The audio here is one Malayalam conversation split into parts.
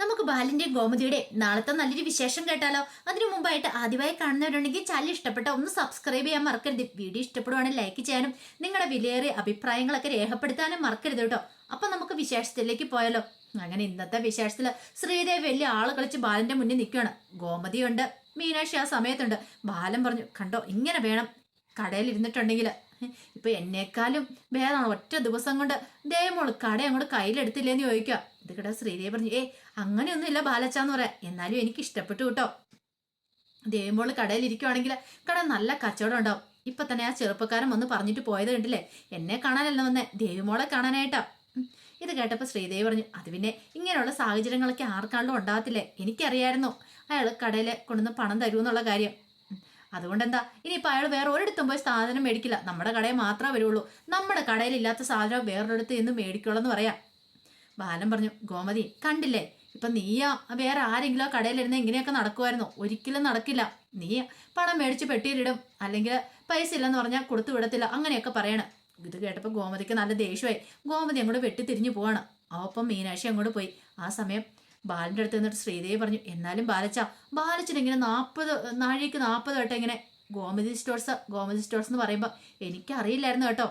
നമുക്ക് ബാലിന്റെയും ഗോമതിയുടെ നാളത്തെ നല്ലൊരു വിശേഷം കേട്ടാലോ? അതിനു മുമ്പായിട്ട് ആദ്യമായി കാണുന്നവരുണ്ടെങ്കിൽ ചാനൽ ഇഷ്ടപ്പെട്ട ഒന്ന് സബ്സ്ക്രൈബ് ചെയ്യാൻ മറക്കരുത്. വീഡിയോ ഇഷ്ടപ്പെടുവാണെങ്കിൽ ലൈക്ക് ചെയ്യാനും നിങ്ങളുടെ വിലയേറിയ അഭിപ്രായങ്ങളൊക്കെ രേഖപ്പെടുത്താനും മറക്കരുത് കേട്ടോ. അപ്പൊ നമുക്ക് വിശേഷത്തിലേക്ക് പോയാലോ? അങ്ങനെ ഇന്നത്തെ വിശേഷത്തിൽ ശ്രീദേവി വലിയ ആൾ കളിച്ച് ബാലന്റെ മുന്നിൽ നിൽക്കുകയാണ്. ഗോമതിയുണ്ട് മീനാക്ഷി ആ സമയത്തുണ്ട്. ബാലൻ പറഞ്ഞു കണ്ടോ ഇങ്ങനെ വേണം കടയിൽ ഇരുന്നിട്ടുണ്ടെങ്കിൽ ഇപ്പൊ എന്നേക്കാളും ഭേദമാണ്. ഒറ്റ ദിവസം കൊണ്ട് ദേവമോൾ കട അങ്ങോട്ട് കയ്യിലെടുത്തില്ലേന്ന് ചോദിക്കുക. ഇത് കിട ശ്രീദേവി പറഞ്ഞു ഏ അങ്ങനെയൊന്നുമില്ല ബാലച്ചാന്ന് പറയാം എന്നാലും എനിക്ക് ഇഷ്ടപ്പെട്ടു കേട്ടോ. ദേവിമ്പോൾ കടയിൽ ഇരിക്കുവാണെങ്കിൽ കട നല്ല കച്ചവടം ഉണ്ടാവും. ഇപ്പൊ തന്നെ ആ ചെറുപ്പക്കാരൻ വന്ന് പറഞ്ഞിട്ട് പോയത് കണ്ടില്ലേ? എന്നെ കാണാനല്ല വന്നേ. ദേവിമോളെ കാണാനായിട്ടാ. ഇത് കേട്ടപ്പോൾ ശ്രീദേവി പറഞ്ഞു അത് പിന്നെ ഇങ്ങനെയുള്ള സാഹചര്യങ്ങളൊക്കെ ആർക്കാണല്ലോ ഉണ്ടാകത്തില്ലേ? എനിക്കറിയായിരുന്നു. അയാൾ കടയിൽ കൊണ്ടുവന്ന് പണം തരുമെന്നുള്ള കാര്യം. അതുകൊണ്ട് എന്താ ഇനിയിപ്പോൾ അയാൾ വേറെ ഒരിടത്തും പോയി സാധനം മേടിക്കില്ല. നമ്മുടെ കടയിൽ മാത്രമേ വരുള്ളൂ. നമ്മുടെ കടയിൽ ഇല്ലാത്ത സാധനം വേറൊരിടത്ത് നിന്ന് മേടിക്കുള്ളൂ എന്ന് പറയാം. ബാലൻ പറഞ്ഞു ഗോമതി കണ്ടില്ലേ? ഇപ്പൊ നീയോ വേറെ ആരെങ്കിലും കടയിലിരുന്ന് ഇങ്ങനെയൊക്കെ നടക്കുമായിരുന്നു ഒരിക്കലും നടക്കില്ല. നീ പണം മേടിച്ച് പെട്ടിയിലിടും. അല്ലെങ്കിൽ പൈസ ഇല്ലെന്ന് പറഞ്ഞാൽ കൊടുത്തു വിടത്തില്ല. അങ്ങനെയൊക്കെ പറയണം. ഇത് കേട്ടപ്പോൾ ഗോമതിക്ക് നല്ല ദേഷ്യമായി. ഗോമതി അങ്ങോട്ട് വെട്ടി തിരിഞ്ഞു പോവാണ്. അപ്പം മീനാക്ഷി അങ്ങോട്ട് പോയി. ആ സമയം ബാലന്റെ അടുത്ത് നിന്നിട്ട് ശ്രീദേവി പറഞ്ഞു എന്നാലും ബാലച്ച ബാലച്ചൻ ഇങ്ങനെ നാൽപ്പത് നാഴിക്ക് നാൽപ്പത് വട്ടം ഇങ്ങനെ ഗോമതി സ്റ്റോഴ്സ് ഗോമതി സ്റ്റോഴ്സ് എന്ന് പറയുമ്പോൾ എനിക്കറിയില്ലായിരുന്നു കേട്ടോ.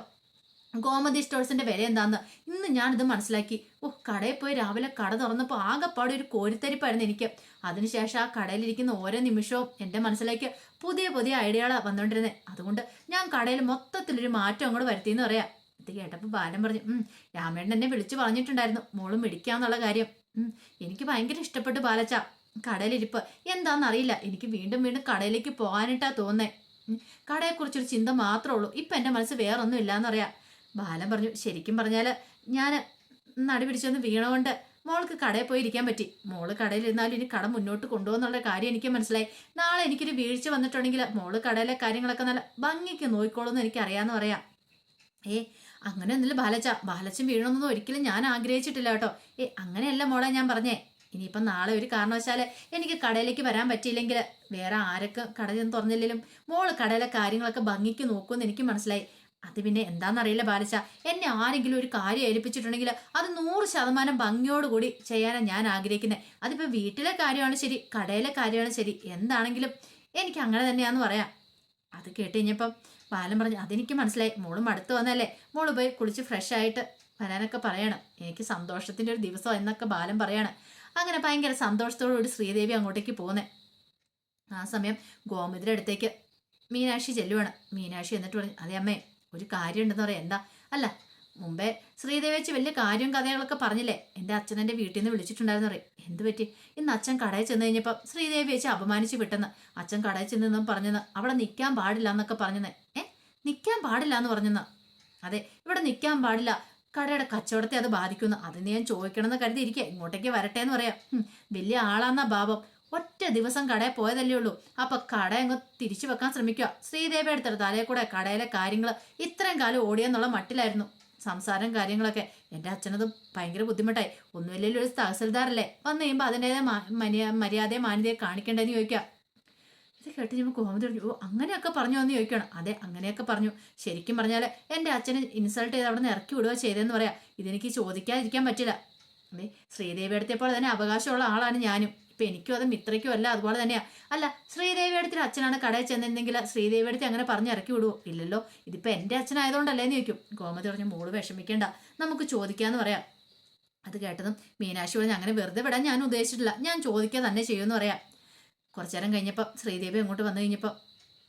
ഗോമതി സ്റ്റോഴ്സിന്റെ വില എന്താന്ന് ഇന്ന് ഞാനിത് മനസ്സിലാക്കി. ഓ കടയിൽ പോയി രാവിലെ കട തുറന്നപ്പോൾ ആകെപ്പാടെ ഒരു കോരിത്തരിപ്പായിരുന്നു എനിക്ക്. അതിനുശേഷം ആ കടയിലിരിക്കുന്ന ഓരോ നിമിഷവും എന്റെ മനസ്സിലേക്ക് പുതിയ പുതിയ ഐഡിയകളാണ് വന്നുകൊണ്ടിരുന്നത് അതുകൊണ്ട് ഞാൻ കടയിൽ മൊത്തത്തിലൊരു മാറ്റം അങ്ങോട്ട് വരുത്തിയെന്ന് പറയാം. ഇത് കേട്ടപ്പോൾ ബാലൻ പറഞ്ഞു ഉം രാമേണ്ണൻ എന്നെ വിളിച്ചു പറഞ്ഞിട്ടുണ്ടായിരുന്നു. മോളും വിളിക്കാന്നുള്ള കാര്യം. ഉം എനിക്ക് ഭയങ്കര ഇഷ്ടപ്പെട്ടു ബാലച്ച. കടയിലിരിപ്പ് എന്താണെന്നറിയില്ല എനിക്ക് വീണ്ടും വീണ്ടും കടയിലേക്ക് പോകാനായിട്ടാ തോന്നേ കടയെക്കുറിച്ചൊരു ചിന്ത മാത്രമേ ഉള്ളൂ. ഇപ്പം എന്റെ മനസ്സ് വേറൊന്നും ഇല്ലാന്നറിയാം ബാലൻ പറഞ്ഞു ശരിക്കും പറഞ്ഞാൽ ഞാൻ നടി പിടിച്ചൊന്ന് വീണുകൊണ്ട് മോൾക്ക് കടയിൽ പോയി ഇരിക്കാൻ പറ്റി. മോൾ കടയിൽ ഇരുന്നാലും ഇനി കട മുന്നോട്ട് കൊണ്ടുപോകുന്നുള്ള കാര്യം എനിക്ക് മനസ്സിലായി. നാളെ എനിക്കൊരു വീഴ്ച വന്നിട്ടുണ്ടെങ്കിൽ മോൾ കടയിലെ കാര്യങ്ങളൊക്കെ നല്ല ഭംഗിക്ക് നോയിക്കോളൂന്ന് എനിക്ക് അറിയാമെന്ന് പറയാം. ഏ അങ്ങനെ ഒന്നില്ല ബാലച്ച. ബാലച്ചൻ വീഴണമെന്നൊന്നും ഒരിക്കലും ഞാൻ ആഗ്രഹിച്ചിട്ടില്ല കേട്ടോ. ഏ അങ്ങനെയല്ല മോളെ ഞാൻ പറഞ്ഞേ. ഇനിയിപ്പം നാളെ ഒരു കാരണവശാൽ എനിക്ക് കടയിലേക്ക് വരാൻ പറ്റിയില്ലെങ്കിൽ വേറെ ആരൊക്കെ കട ചെന്ന് തുറന്നില്ലെങ്കിലും മോൾ കടയിലെ കാര്യങ്ങളൊക്കെ ഭംഗിക്ക് നോക്കുമെന്ന് എനിക്ക് മനസ്സിലായി. അത് പിന്നെ എന്താണെന്നറിയില്ല ബാലച്ച എന്നെ ആരെങ്കിലും ഒരു കാര്യം ഏൽപ്പിച്ചിട്ടുണ്ടെങ്കിൽ അത് നൂറ് ശതമാനം ഭംഗിയോടുകൂടി ചെയ്യാനാണ് ഞാൻ ആഗ്രഹിക്കുന്നത് അതിപ്പോൾ വീട്ടിലെ കാര്യമാണ് ശരി കടയിലെ കാര്യമാണ് ശരി എന്താണെങ്കിലും എനിക്ക് അങ്ങനെ തന്നെയാണെന്ന് പറയാം. അത് കേട്ട് കഴിഞ്ഞപ്പം ബാലൻ പറഞ്ഞു അതെനിക്ക് മനസ്സിലായി. മോൾ അടുത്ത് വന്നല്ലേ. മോൾ പോയി കുളിച്ച് ഫ്രഷ് ആയിട്ട് വരാനൊക്കെ പറയണം. എനിക്ക് സന്തോഷത്തിന്റെ ഒരു ദിവസം എന്നൊക്കെ ബാലൻ പറയാണ്. അങ്ങനെ ഭയങ്കര സന്തോഷത്തോടുകൂടി ശ്രീദേവി അങ്ങോട്ടേക്ക് പോകുന്നേ ആ സമയം ഗോമതിയുടെ അടുത്തേക്ക് മീനാക്ഷി ചെല്ലുവാണ്. മീനാക്ഷി എന്നിട്ട് പറഞ്ഞു അതെ അമ്മേ ഒരു കാര്യം ഉണ്ടെന്ന് പറയാം. എന്താ? അല്ല മുമ്പേ ശ്രീദേവി വെച്ച് വലിയ കാര്യം കഥകളൊക്കെ പറഞ്ഞില്ലേ? എന്റെ അച്ഛൻ എന്റെ വീട്ടിൽ നിന്ന് വിളിച്ചിട്ടുണ്ടായിരുന്നു പറയും. എന്ത് പറ്റി? ഇന്ന് അച്ഛൻ കടയിൽ ചെന്ന് കഴിഞ്ഞപ്പോൾ ശ്രീദേവി വെച്ച് അപമാനിച്ച് വിട്ടെന്ന് അച്ഛൻ കടയിൽ ചെന്നെന്നും പറഞ്ഞെന്ന് അവിടെ നിൽക്കാൻ പാടില്ല എന്നൊക്കെ പറഞ്ഞെന്ന്. ഏ? നിൽക്കാൻ പാടില്ല എന്ന് പറഞ്ഞെന്ന്. അതെ ഇവിടെ നിൽക്കാൻ പാടില്ല. കടയുടെ കച്ചവടത്തെ അത് ബാധിക്കുന്നു അതിന് ഞാൻ ചോദിക്കണമെന്ന് കരുതിയിരിക്കുക. ഇങ്ങോട്ടേക്ക് വരട്ടെ എന്ന് പറയാം. വലിയ ആളാന്നാ ഭാവം ഒറ്റ ദിവസം കടയിൽ പോയതല്ലേ ഉള്ളൂ. അപ്പൊ കട അങ്ങ് തിരിച്ചു വെക്കാൻ ശ്രമിക്കുക. ശ്രീദേവി എടുത്തത് തലയിൽ കൂടെ കടയിലെ കാര്യങ്ങൾ ഇത്രയും കാലം ഓടിയെന്നുള്ള മട്ടിലായിരുന്നു. സംസാരം കാര്യങ്ങളൊക്കെ എന്റെ അച്ഛനത് ഭയങ്കര ബുദ്ധിമുട്ടായി. ഒന്നുമില്ലെങ്കിൽ ഒരു തഹസിൽദാറല്ലേ? വന്നു കഴിയുമ്പോൾ അതിന്റെതായ മര്യാദയെ മാന്യതയെ കാണിക്കേണ്ടതെന്ന് ചോദിക്കുക. ഇത് കേട്ട് ഞാൻ കോമതി പറഞ്ഞു ഓ അങ്ങനെയൊക്കെ പറഞ്ഞു എന്ന് ചോദിക്കണം അതെ അങ്ങനെയൊക്കെ പറഞ്ഞു. ശരിക്കും പറഞ്ഞാൽ എന്റെ അച്ഛനെ ഇൻസൾട്ട് ചെയ്ത് അവിടെ നിന്ന് ഇറക്കി വിടുക ചെയ്തതെന്ന് പറയാം. ഇതെനിക്ക് ചോദിക്കാതിരിക്കാൻ പറ്റില്ല. അതെ ശ്രീദേവി എടുത്തപ്പോൾ തന്നെ അവകാശമുള്ള ആളാണ് ഞാനും. ഇപ്പം എനിക്കും അത് മിത്രയ്ക്കും അല്ല അതുപോലെ തന്നെയാണ് അല്ല ശ്രീദേവി അടുത്തിൽ അച്ഛനാണ്. കടയിൽ ചെന്നിരുന്നെങ്കിൽ ശ്രീദേവി അടുത്ത് അങ്ങനെ പറഞ്ഞ് ഇറക്കി വിടുവോ? ഇല്ലല്ലോ. ഇതിപ്പോൾ എന്റെ അച്ഛനായതുകൊണ്ടല്ലേ എന്ന് ചോദിക്കും. ഗോമതി പറഞ്ഞു മോൾ വിഷമിക്കേണ്ട. നമുക്ക് ചോദിക്കാന്ന് പറയാം. അത് കേട്ടതും മീനാക്ഷി പറഞ്ഞു അങ്ങനെ വെറുതെ വിടാൻ ഞാൻ ഉദ്ദേശിച്ചിട്ടില്ല. ഞാൻ ചോദിക്കാൻ തന്നെ ചെയ്യുമെന്ന് പറയാം. കുറച്ചു നേരം കഴിഞ്ഞപ്പോൾ ശ്രീദേവി അങ്ങോട്ട് വന്നു കഴിഞ്ഞപ്പോൾ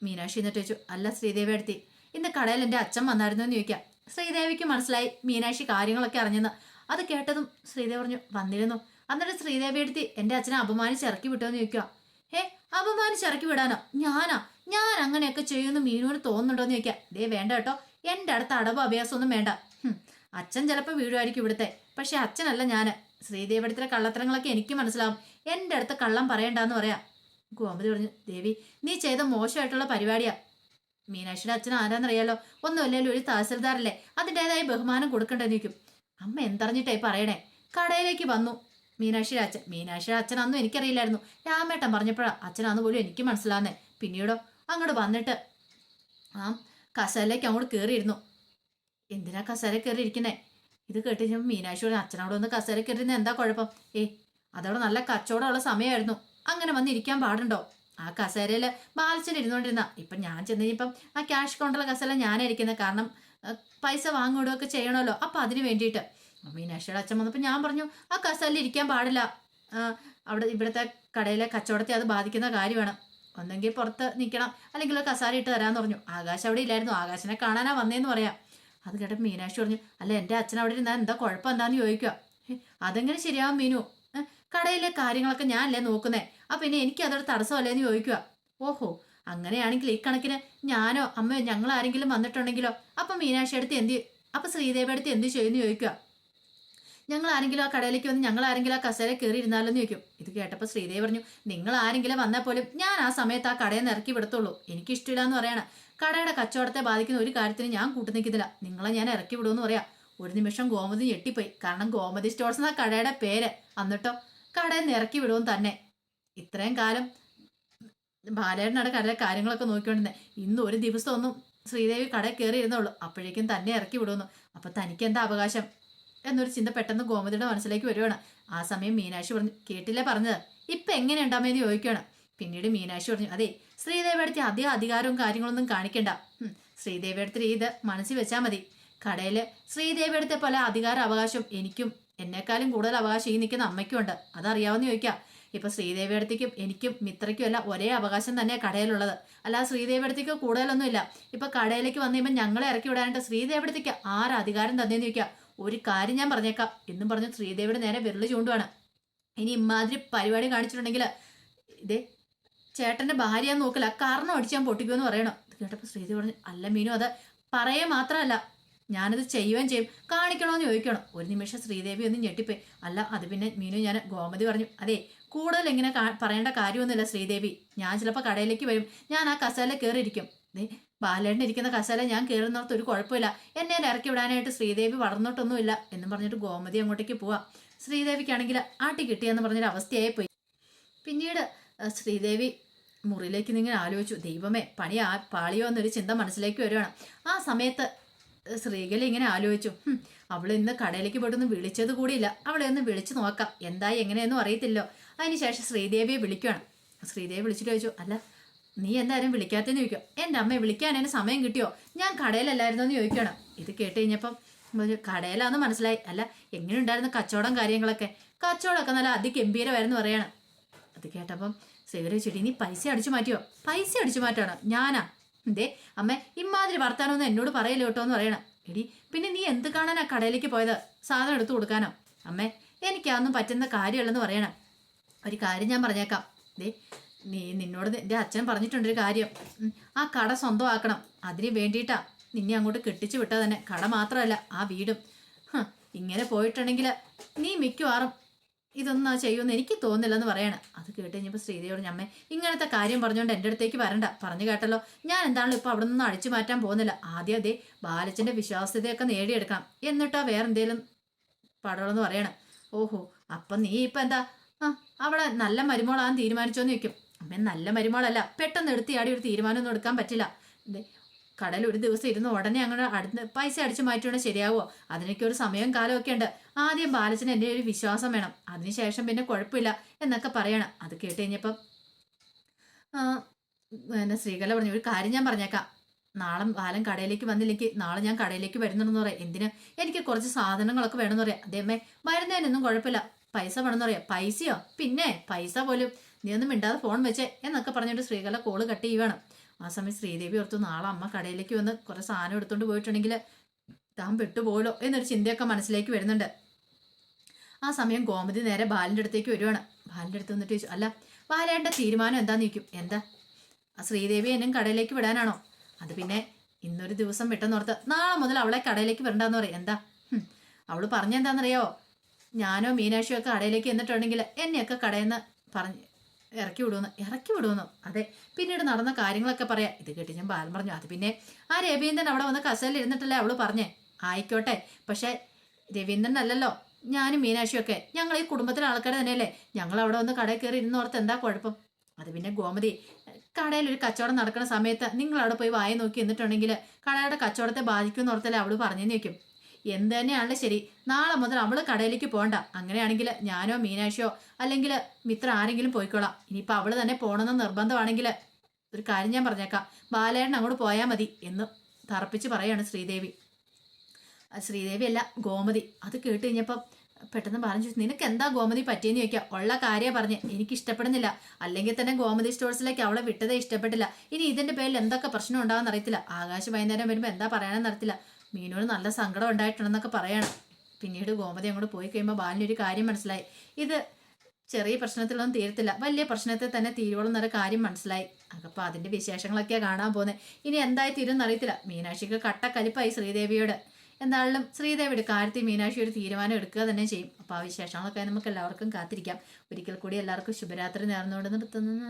മീനാക്ഷി എന്നിട്ട് ചോദിച്ചു അല്ല ശ്രീദേവി അടുത്തി ഇന്ന് കടയിൽ എന്റെ അച്ഛൻ വന്നായിരുന്നു എന്ന് ചോദിക്കാം. ശ്രീദേവിക്ക് മനസ്സിലായി മീനാക്ഷി കാര്യങ്ങളൊക്കെ അറിഞ്ഞെന്ന്. അത് കേട്ടതും ശ്രീദേവി പറഞ്ഞു വന്നിരുന്നു. എന്നിട്ട് ശ്രീദേവി എടുത്തി എന്റെ അച്ഛനെ അപമാനിച്ച് ഇറക്കി വിട്ടോന്ന് ചോദിക്കുക ഏ അപമാനിച്ച് ഇറക്കി വിടാനോ? ഞാനാ? ഞാൻ അങ്ങനെയൊക്കെ ചെയ്യുമെന്ന് മീനുവിന് തോന്നുന്നുണ്ടോ എന്ന് ചോദിക്കാം ദേ വേണ്ട കേട്ടോ. എന്റെ അടുത്ത് അടവ് അഭ്യാസമൊന്നും വേണ്ട. അച്ഛൻ ചിലപ്പോൾ വീഴുമായിരിക്കും ഇവിടുത്തെ. പക്ഷെ അച്ഛനല്ല ഞാൻ ശ്രീദേവി അടുത്തിലെ കള്ളത്തരങ്ങളൊക്കെ എനിക്ക് മനസ്സിലാവും. എന്റെ അടുത്ത് കള്ളം പറയണ്ടെന്ന് പറയാം. ഗോമതി പറഞ്ഞു ദേവി നീ ചെയ്ത മോശമായിട്ടുള്ള പരിപാടിയാ. മീനാക്ഷിയുടെ അച്ഛൻ ആരാന്നറിയാലോ? ഒന്നുമില്ലല്ലോ ഒരു തഹസിൽദാറല്ലേ അതിന്റെതായ ബഹുമാനം കൊടുക്കണ്ടെന്ന് ചോദിക്കും. അമ്മ എന്തറിഞ്ഞിട്ടായി പറയണേ? കടയിലേക്ക് വന്നു. മീനാക്ഷിയുടെ അച്ഛൻ മീനാക്ഷിയുടെ അച്ഛൻ അന്നും എനിക്കറിയില്ലായിരുന്നു. രാമേട്ടൻ പറഞ്ഞപ്പോഴാണ് അച്ഛനാന്ന് പോലും എനിക്ക് മനസ്സിലാകുന്നേ പിന്നീടോ? അങ്ങോട്ട് വന്നിട്ട് ആ കസാലയ്ക്ക് അങ്ങോട്ട് കയറിയിരുന്നു എന്തിനാ കസേര കയറി ഇരിക്കുന്നേ ഇത് കേട്ട് ഞാൻ മീനാക്ഷിയോട് അച്ഛനോട് ഒന്ന് കസേര കയറിയിരുന്ന എന്താ കുഴപ്പം? ഏ അതവിടെ നല്ല കച്ചവടമുള്ള സമയമായിരുന്നു. അങ്ങനെ വന്നിരിക്കാൻ പാടുണ്ടോ? ആ കസേരയിൽ ബാലച്ചൻ ഇരുന്നോണ്ടിരുന്ന ഇപ്പം ഞാൻ ചെന്ന് ഇപ്പം ആ ക്യാഷ് കൗണ്ടറിലെ കസേര ഞാനായിരിക്കുന്നത് കാരണം പൈസ വാങ്ങിവിടുകയൊക്കെ ചെയ്യണമല്ലോ. അപ്പം അതിന് വേണ്ടിയിട്ട്. മീനാക്ഷിയുടെ അച്ഛൻ വന്നപ്പോൾ ഞാൻ പറഞ്ഞു ആ കസാലിൽ ഇരിക്കാൻ പാടില്ല. അവിടെ ഇവിടുത്തെ കടയിലെ കച്ചവടത്തെ അത് ബാധിക്കുന്ന കാര്യമാണ്. ഒന്നെങ്കിൽ പുറത്ത് നിൽക്കണം. അല്ലെങ്കിൽ ഒരു ഇട്ട് തരാമെന്ന് പറഞ്ഞു. ആകാശ് അവിടെ ഇല്ലായിരുന്നു. ആകാശിനെ കാണാനാ വന്നേന്ന് പറയാം. അത് കേട്ടപ്പോൾ മീനാക്ഷി പറഞ്ഞു അല്ല എന്റെ അച്ഛൻ അവിടെ ഇരുന്നാൽ എന്താ കുഴപ്പം എന്താന്ന് ചോദിക്കുക "ഹേ, അതെങ്ങനെ ശരിയാവും മീനു? കടയിലെ കാര്യങ്ങളൊക്കെ ഞാനല്ലേ നോക്കുന്നേ. അപ്പം പിന്നെ എനിക്ക് അതൊരു തടസ്സമല്ലേന്ന് ചോദിക്കുക ഓഹോ അങ്ങനെയാണെങ്കിൽ ഈ കണക്കിന് ഞാനോ അമ്മയോ ഞങ്ങൾ ആരെങ്കിലും വന്നിട്ടുണ്ടെങ്കിലോ? അപ്പം മീനാക്ഷി അടുത്ത് എന്ത് അപ്പം ശ്രീദേവി അടുത്ത് എന്ത് ചെയ്യുമെന്ന് ചോദിക്കുക ഞങ്ങൾ ആരെങ്കിലും ആ കടയിലേക്ക് വന്ന് ഞങ്ങൾ ആരെങ്കിലും ആ കസേര കയറി ഇരുന്നാലോ എന്ന് ചോദിക്കും. ഇത് കേട്ടപ്പോൾ ശ്രീദേവി പറഞ്ഞു നിങ്ങൾ ആരെങ്കിലും വന്നാൽ പോലും ഞാൻ ആ സമയത്ത് ആ കടയിൽ നിന്ന് ഇറക്കി വിടത്തുള്ളൂ. എനിക്കിഷ്ടമില്ല എന്ന് പറയണം. കടയുടെ കച്ചവടത്തെ ബാധിക്കുന്ന ഒരു കാര്യത്തിന് ഞാൻ കൂട്ടു നിൽക്കുന്നില്ല. നിങ്ങളെ ഞാൻ ഇറക്കി വിടുമെന്ന് പറയാം. ഒരു നിമിഷം ഗോമതി ഞെട്ടിപ്പോയി. കാരണം ഗോമതി സ്റ്റോഴ്സ് എന്ന കടയുടെ പേര് എന്നിട്ടോ കടയിൽ നിന്ന് ഇറക്കി വിടുമെന്ന് തന്നെ. ഇത്രയും കാലം ബാലേട്ടനയുടെ കടയിലെ കാര്യങ്ങളൊക്കെ നോക്കിക്കൊണ്ടിരുന്നത് ഇന്ന് ഒരു ദിവസം ഒന്നും ശ്രീദേവി കടയിൽ കയറി ഇരുന്നുള്ളൂ അപ്പോഴേക്കും തന്നെ ഇറക്കി വിടുമെന്നു. അപ്പൊ തനിക്ക് എന്താ അവകാശം? എന്നൊരു ചിന്ത പെട്ടെന്ന് ഗോമതിയുടെ മനസ്സിലേക്ക് വരുവാണ്. ആ സമയം മീനാക്ഷി പറഞ്ഞു കേട്ടില്ലേ പറഞ്ഞത്? ഇപ്പൊ എങ്ങനെയുണ്ടാമെന്ന് ചോദിക്കുകയാണ് പിന്നീട് മീനാക്ഷി പറഞ്ഞു അതെ ശ്രീദേവിയുടെ അധിക അധികം അധികാരവും കാര്യങ്ങളൊന്നും കാണിക്കണ്ട. ശ്രീദേവിയുടെ ഇത് മനസ്സിൽ വെച്ചാൽ മതി. കടയിൽ ശ്രീദേവിയുടെ പല അധികാര അവകാശം എനിക്കും എന്നെക്കാളും കൂടുതൽ അവകാശം ഈ നിൽക്കുന്ന അമ്മയ്ക്കും ഉണ്ട്. അതറിയാവുന്ന ചോദിക്കാം. ഇപ്പൊ ശ്രീദേവിയുടെക്കും എനിക്കും മിത്രയ്ക്കും എല്ലാം ഒരേ അവകാശം തന്നെ കടയിലുള്ളത്. അല്ല ശ്രീദേവി അടുത്തേക്ക് കൂടുതലൊന്നും ഇല്ല ഇപ്പൊ കടയിലേക്ക് വന്നു കഴിയുമ്പോൾ ഞങ്ങളെ ഇറക്കി വിടാനായിട്ട് ശ്രീദേവി ആരധികാരം ആര് അധികാരം തന്നേന്ന് ചോദിക്കാം. ഒരു കാര്യം ഞാൻ പറഞ്ഞേക്കാം. എന്നും പറഞ്ഞ് ശ്രീദേവിയുടെ നേരെ വിരൽ ചൂണ്ടുവാണ്. ഇനി ഇമാതിരി പരിപാടി കാണിച്ചിട്ടുണ്ടെങ്കിൽ ഇതേ ചേട്ടന്റെ ഭാര്യ നോക്കില്ല. കാരണം അടിച്ച് ഞാൻ പൊട്ടിക്കുമെന്ന് പറയണം. ഇത് കേട്ടപ്പോൾ ശ്രീദേവി പറഞ്ഞു അല്ല മീനു അത് പറയേ മാത്രമല്ല. ഞാനത് ചെയ്യുകയും ചെയ്യും. കാണിക്കണമെന്ന് ചോദിക്കണം. ഒരു നിമിഷം ശ്രീദേവി ഒന്ന് ഞെട്ടിപ്പോയി. അല്ല അത് പിന്നെ മീനു ഞാൻ ഗോമതി പറഞ്ഞു. അതെ കൂടുതൽ ഇങ്ങനെ പറയേണ്ട കാര്യമൊന്നുമില്ല ശ്രീദേവി. ഞാൻ ചിലപ്പോൾ കടയിലേക്ക് വരും. ഞാൻ ആ കസേല കയറിയിരിക്കും. ദേ ബാലേട്ടൻ ഇരിക്കുന്ന കസേല ഞാൻ കയറുന്നിടത്ത് ഒരു കുഴപ്പമില്ല. എന്നെ ഇറക്കി വിടാനായിട്ട് ശ്രീദേവി വളർന്നിട്ടൊന്നുമില്ല എന്ന് പറഞ്ഞിട്ട് ഗോമതി അങ്ങോട്ടേക്ക് പോവാം. ശ്രീദേവിക്കാണെങ്കിൽ ആട്ടി കിട്ടിയെന്ന് പറഞ്ഞൊരു അവസ്ഥയായി പോയി പിന്നീട് ശ്രീദേവി മുറിയിലേക്ക് നിങ്ങൾ ആലോചിച്ചു. ദൈവമേ പണി ആ പാളിയോ എന്നൊരു ചിന്ത മനസ്സിലേക്ക് വരുവാണ്. ആ സമയത്ത് ശ്രീകല ഇങ്ങനെ ആലോചിച്ചു. "ഹും, അവൾ ഇന്ന് കടയിലേക്ക് പോയിട്ടൊന്നും വിളിച്ചത് കൂടിയില്ല. അവളെ ഒന്ന് വിളിച്ചു നോക്കാം. എന്തായി എങ്ങനെയെന്നും അറിയത്തില്ലോ അതിനുശേഷം ശ്രീദേവിയെ വിളിക്കുകയാണ് ശ്രീദേവി വിളിച്ചിട്ട് ചോദിച്ചു അല്ല നീ എന്തായാലും വിളിക്കാത്തെന്ന് ചോദിക്കും. എന്റെ അമ്മയെ വിളിക്കാൻ എന്നെ സമയം കിട്ടിയോ? ഞാൻ കടയിലല്ലായിരുന്നോ എന്ന് ചോദിക്കണം ഇത് കേട്ട് കഴിഞ്ഞപ്പം കടയിലാന്ന് മനസ്സിലായി. അല്ല എങ്ങനെയുണ്ടായിരുന്നു കച്ചവടം കാര്യങ്ങളൊക്കെ? കച്ചവടമൊക്കെ നല്ല അതിഗംഭീരമായിരുന്നു പറയാണ്. അത് കേട്ടപ്പം സേവര ചെടി നീ പൈസ അടിച്ചു മാറ്റിയോ? പൈസ അടിച്ചു മാറ്റാണോ. ഞാനാ. എന്തേ? അമ്മ ഇമാതിരി വർത്താനൊന്നും എന്നോട് പറയല്ലോ കേട്ടോ? എന്ന് പറയണം. എടി പിന്നെ നീ എന്ത് കാണാനാ കടയിലേക്ക് പോയത്? സാധനം എടുത്തു കൊടുക്കാനോ? അമ്മേ എനിക്കതൊന്നും പറ്റുന്ന കാര്യമല്ലെന്ന് പറയണം. ഒരു കാര്യം ഞാൻ പറഞ്ഞേക്കാം. ദേ നീ നിന്നോട് എന്റെ അച്ഛൻ പറഞ്ഞിട്ടുണ്ടൊരു കാര്യം. ആ കട സ്വന്തമാക്കണം. അതിന് വേണ്ടിയിട്ടാ നിന്നെ അങ്ങോട്ട് കെട്ടിച്ചു വിട്ടാ തന്നെ. കട മാത്രമല്ല ആ വീടും. ഇങ്ങനെ പോയിട്ടുണ്ടെങ്കിൽ നീ മിക്കവാറും ഇതൊന്നും ചെയ്യുമെന്ന് എനിക്ക് തോന്നില്ലെന്ന് പറയാണ്. അത് കേട്ട് കഴിഞ്ഞപ്പോൾ ശ്രീദേവിയോട് ഞമ്മേ ഇങ്ങനത്തെ കാര്യം പറഞ്ഞുകൊണ്ട് എന്റെ അടുത്തേക്ക് വരണ്ട. പറഞ്ഞു കേട്ടല്ലോ ഞാൻ എന്താണല്ലോ ഇപ്പോൾ അവിടെ നിന്ന് അഴിച്ചു മാറ്റാൻ പോകുന്നില്ല. ആദ്യം അതേ ബാലച്ചന്റെ വിശ്വാസ്യതയൊക്കെ നേടിയെടുക്കണം. എന്നിട്ടാ വേറെ എന്തേലും പടവളെന്ന് പറയണം. ഓഹോ അപ്പം നീ ഇപ്പം എന്താ? ആ അവിടെ നല്ല മരുമോളാന്ന് തീരുമാനിച്ചോന്ന് ചോദിക്കും. അമ്മ നല്ല മരുമോളല്ല. പെട്ടെന്ന് എടുത്ത് ആടി ഒരു തീരുമാനമൊന്നും എടുക്കാൻ പറ്റില്ല. ദേ, കടയിൽ ഒരു ദിവസം ഇരുന്ന് ഉടനെ അങ്ങനെ അടുത്ത് പൈസ അടിച്ചു മാറ്റിയോടെ ശരിയാവോ? അതിനൊക്കെ ഒരു സമയം കാലമൊക്കെ ഉണ്ട്. ആദ്യം ബാലച്ചന് എന്റെ ഒരു വിശ്വാസം വേണം. അതിനുശേഷം പിന്നെ കുഴപ്പമില്ല എന്നൊക്കെ പറയണം. അത് കേട്ട് കഴിഞ്ഞപ്പം ആ, ശ്രീകല പറഞ്ഞു ഒരു കാര്യം ഞാൻ പറഞ്ഞേക്കാം. നാളെ ബാലൻ കടയിലേക്ക് വന്നില്ലെങ്കിൽ നാളെ ഞാൻ കടയിലേക്ക് വരുന്നുണ്ടെന്ന് പറയാം. എന്തിന്? എനിക്ക് കുറച്ച് സാധനങ്ങളൊക്കെ വേണമെന്ന് പറയാം. അതേമേ വരുന്നതിനൊന്നും കുഴപ്പമില്ല. പൈസ വേണമെന്ന് പറയാം. പൈസയോ? പിന്നെ പൈസ പോലും നീ ഒന്നും മിണ്ടാതെ ഫോൺ വെച്ചേ എന്നൊക്കെ പറഞ്ഞിട്ട് ശ്രീകല കോൾ കട്ട് ചെയ്യുവാണ്. ആ സമയം ശ്രീദേവി ഓർത്തു നാളെ അമ്മ കടയിലേക്ക് വന്ന് കുറേ സാധനം എടുത്തുകൊണ്ട് പോയിട്ടുണ്ടെങ്കിൽ താൻ പെട്ടുപോയല്ലോ എന്നൊരു ചിന്തയൊക്കെ മനസ്സിലേക്ക് വരുന്നുണ്ട്. ആ സമയം ഗോമതി നേരെ ബാലിന്റെ അടുത്തേക്ക് വരുവാണ്. ബാലിന്റെ അടുത്ത് വന്നിട്ട് ചോദിച്ചു അല്ല ബാലേട്ട തീരുമാനം എന്താന്ന് ചോദിക്കും? എന്താ? ആ ശ്രീദേവി എന്നും കടയിലേക്ക് വിടാനാണോ? അത് പിന്നെ ഇന്നൊരു ദിവസം വിട്ടെന്നോർത്ത് നാളെ മുതൽ അവളെ കടയിലേക്ക് വരണ്ടെന്ന് പറയും. എന്താ? അവൾ പറഞ്ഞെന്താണെന്നറിയോ ഞാനോ മീനാക്ഷിയോ ഒക്കെ കടയിലേക്ക് എന്നിട്ടുണ്ടെങ്കിൽ എന്നെയൊക്കെ കടയിൽ നിന്ന് പറഞ്ഞ് ഇറക്കി വിടുമെന്ന് ഇറക്കി വിടുമെന്ന്. അതെ പിന്നീട് നടന്ന കാര്യങ്ങളൊക്കെ പറയാം. ഇത് കേട്ടി ഞാൻ ബാലൻ പറഞ്ഞു അത് പിന്നെ ആ രവീന്ദ്രൻ അവിടെ വന്ന് കസേലിൽ ഇരുന്നിട്ടല്ലേ അവൾ പറഞ്ഞേ? ആയിക്കോട്ടെ പക്ഷേ രവീന്ദ്രൻ അല്ലല്ലോ ഞാനും മീനാക്ഷിയൊക്കെ. ഞങ്ങൾ ഈ കുടുംബത്തിലെ ആൾക്കാർ തന്നെയല്ലേ. ഞങ്ങൾ അവിടെ വന്ന് കടയിൽ കയറി ഇരുന്നോർത്ത് എന്താ കുഴപ്പം? അത് പിന്നെ ഗോമതി കടയിൽ ഒരു കച്ചവടം നടക്കുന്ന സമയത്ത് നിങ്ങൾ അവിടെ പോയി വായി നോക്കി എന്നിട്ടുണ്ടെങ്കിൽ കടയുടെ കച്ചവടത്തെ ബാധിക്കുമെന്ന് ഓർത്തല്ലേ അവൾ പറഞ്ഞു വെക്കും എന്ത് തന്നെയാണല്ലോ ശരി. നാളെ മുതൽ അവൾ കടയിലേക്ക് പോകണ്ട. അങ്ങനെയാണെങ്കിൽ ഞാനോ മീനാക്ഷിയോ അല്ലെങ്കിൽ മിത്ര ആരെങ്കിലും പോയിക്കോളാം. ഇനിയിപ്പോൾ അവൾ തന്നെ പോകണമെന്ന് നിർബന്ധമാണെങ്കിൽ ഒരു കാര്യം ഞാൻ പറഞ്ഞേക്കാം. ബാലേട്ടൻ അങ്ങോട്ട് പോയാൽ മതി എന്ന് തറപ്പിച്ച് പറയാണ് ശ്രീദേവി. ശ്രീദേവി അല്ല ഗോമതി. അത് കേട്ട് കഴിഞ്ഞപ്പം പെട്ടെന്ന് പറഞ്ഞു ചോദിച്ചു നിനക്ക് എന്താ ഗോമതി പറ്റിയെന്ന് ചോദിക്കാം. ഉള്ള കാര്യം പറഞ്ഞ്. എനിക്ക് ഇഷ്ടപ്പെടുന്നില്ല. അല്ലെങ്കിൽ തന്നെ ഗോമതി സ്റ്റോഴ്സിലേക്ക് അവളെ വിട്ടതേ ഇഷ്ടപ്പെട്ടില്ല. ഇനി ഇതിന്റെ പേരിൽ എന്തൊക്കെ പ്രശ്നം ഉണ്ടാകുന്ന അറിയത്തില്ല. ആകാശ് വൈകുന്നേരം വരുമ്പോൾ എന്താ പറയാനെന്ന് അറിയത്തില്ല. മീനോട് നല്ല സങ്കടം ഉണ്ടായിട്ടുണ്ടെന്നൊക്കെ പറയണം. പിന്നീട് ഗോമതി അങ്ങോട്ട് പോയി കഴിയുമ്പോൾ ബാലിനൊരു കാര്യം മനസ്സിലായി. ഇത് ചെറിയ പ്രശ്നത്തിലൊന്നും തീരത്തില്ല. വലിയ പ്രശ്നത്തിൽ തന്നെ തീരുവോളം എന്നൊരു കാര്യം മനസ്സിലായി. അപ്പോൾ അതിന്റെ വിശേഷങ്ങളൊക്കെയാണ് കാണാൻ പോകുന്നത് ഇനി എന്തായി തീരുമെന്ന് അറിയത്തില്ല. മീനാക്ഷിക്ക് കട്ടക്കലിപ്പായി ശ്രീദേവിയോട്. എന്നാലും ശ്രീദേവിയുടെ കാര്യത്തിൽ മീനാക്ഷി ഒരു തീരുമാനം എടുക്കുക തന്നെ ചെയ്യും. അപ്പോൾ ആ വിശേഷങ്ങളൊക്കെ നമുക്ക് എല്ലാവർക്കും കാത്തിരിക്കാം. ഒരിക്കൽ കൂടി എല്ലാവർക്കും ശുഭരാത്രി നേർന്നുകൊണ്ട് നിർത്തുന്നു.